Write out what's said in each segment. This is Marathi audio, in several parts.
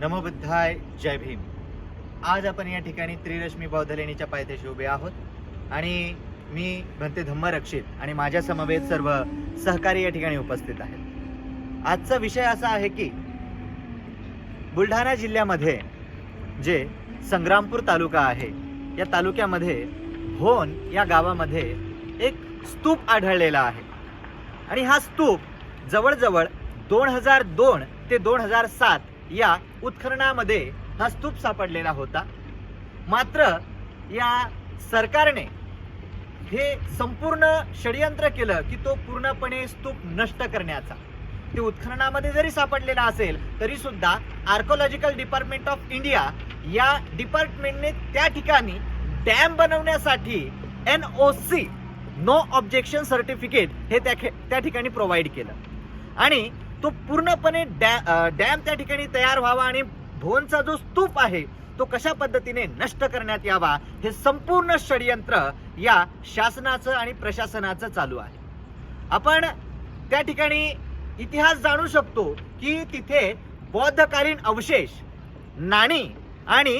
नमबुद्धाय जय भीम. आज आपण या ठिकाणी त्रिरश्मी बौद्ध लेणीच्या पायथ्याशी उभे आहोत. आणि मी भंते धम्मरक्षित आणि माझ्या समवेत सर्व सहकारी या ठिकाणी उपस्थित आहेत. आजचा विषय असा आहे की बुलढाणा जिल्ह्यामध्ये जे संग्रामपूर तालुका आहे या तालुक्यामध्ये होन या गावामध्ये एक स्तूप आढळलेला आहे. आणि हा स्तूप जवळजवळ दोन हजार दोन ते दोन हजार सात या उत्खननामध्ये हा स्तूप सापडलेला होता. मात्र या सरकारने हे संपूर्ण षडयंत्र केलं की तो पूर्णपणे स्तूप नष्ट करण्याचा. ते उत्खननामध्ये जरी सापडलेला असेल तरी सुद्धा आर्कोलॉजिकल डिपार्टमेंट ऑफ इंडिया या डिपार्टमेंटने त्या ठिकाणी डॅम बनवण्यासाठी N O C no objection certificate हे त्या त्या ठिकाणी प्रोव्हाइड केलं. आणि तो पूर्णपणे डॅ डॅम त्या ठिकाणी तयार व्हावा आणि भोनचा जो स्तूप आहे तो कशा पद्धतीने नष्ट करण्यात यावा हे संपूर्ण षडयंत्र या शासनाचं आणि प्रशासनाचं चालू आहे. आपण त्या ठिकाणी इतिहास जाणू शकतो की तिथे बौद्धकालीन अवशेष नाणी आणि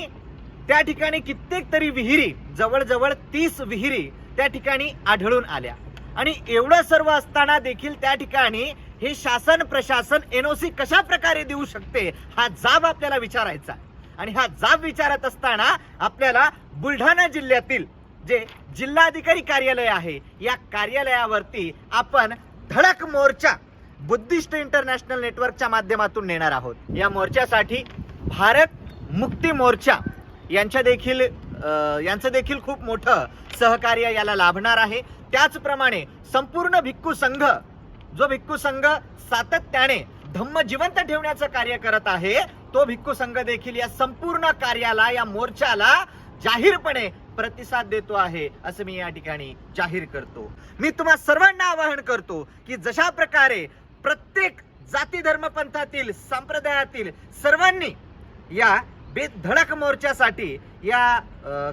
त्या ठिकाणी कित्येक तरी विहिरी जवळजवळ तीस विहिरी त्या ठिकाणी आढळून आल्या. आणि एवढं सर्व असताना देखील त्या ठिकाणी हे शासन प्रशासन एनओसी कशा प्रकारे देऊ शकते? हा जाब आपल्याला विचारायचा आणि हा जाब विचारत असताना आपल्याला बुलढाणा जिल्ह्यातील जे जिल्हाधिकारी कार्यालय आहे या कार्यालयावरती आपण धडक मोर्चा बुद्धिस्ट इंटरनॅशनल नेटवर्कच्या माध्यमातून नेणार आहोत. या मोर्चासाठी भारत मुक्ती मोर्चा यांच्या देखील यांचं देखील खूप मोठं सहकार्य याला लाभणार आहे. त्याचप्रमाणे संपूर्ण भिक्खू संघ जो भिक्खू संघ सातत्याने धम्म जिवंत ठेवण्याचं कार्य करत आहे तो भिक्खू संघ देखील या संपूर्ण कार्याला या मोर्चाला जाहीरपणे प्रतिसाद देतो आहे असं मी या ठिकाणी जाहीर करतो. मी तुम्हा सर्वांना आवाहन करतो की जशा प्रकारे प्रत्येक जाती धर्म पंथातील संप्रदायातील सर्वांनी या बेधडक मोर्चासाठी या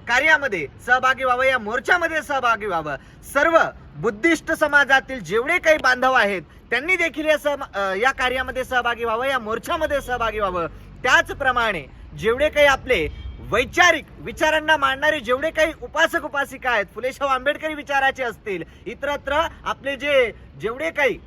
कार्यामध्ये सहभागी व्हावं या मोर्चामध्ये सहभागी व्हावं. सर्व बुद्धिस्ट समाजातील जेवढे काही बांधव आहेत त्यांनी देखील या सह या कार्यामध्ये सहभागी व्हावं या मोर्चामध्ये सहभागी व्हावं. त्याचप्रमाणे जेवढे काही आपले वैचारिक विचारांना मांडणारे जेवढे काही उपासक उपासिका आहेत फुलेशाह आंबेडकरी विचाराचे असतील इतरत्र आपले जे जेवढे काही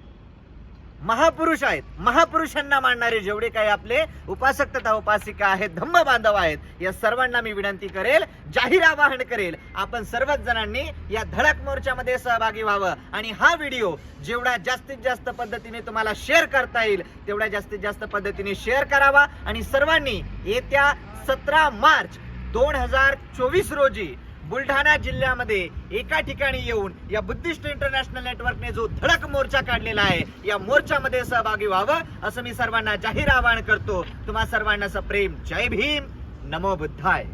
महापुरुष आहेत. महापुरुषांना मानणारे जेवढे काही आपले उपासक तथा उपासिका आहेत धम्म बांधव आहेत या सर्वांना मी विनंती करेल जाहीर आवाहन करेल आपण सर्वच जणांनी या धडक मोर्चामध्ये सहभागी व्हावं. आणि हा व्हिडिओ जेवढा जास्तीत जास्त पद्धतीने तुम्हाला शेअर करता येईल तेवढ्या जास्तीत जास्त पद्धतीने शेअर करावा. आणि सर्वांनी येत्या सतरा मार्च दोन हजार चोवीस रोजी बुलढाणा जिल्ह्यामध्ये एका ठिकाणी येऊन या बुद्धिस्ट इंटरनॅशनल नेटवर्कने जो धडक मोर्चा काढलेला आहे या मोर्चामध्ये सहभागी व्हावं असं मी सर्वांना जाहीर आवाहन करतो. तुम्हा सर्वांना प्रेम. जय भीम. नमो बुद्धाय.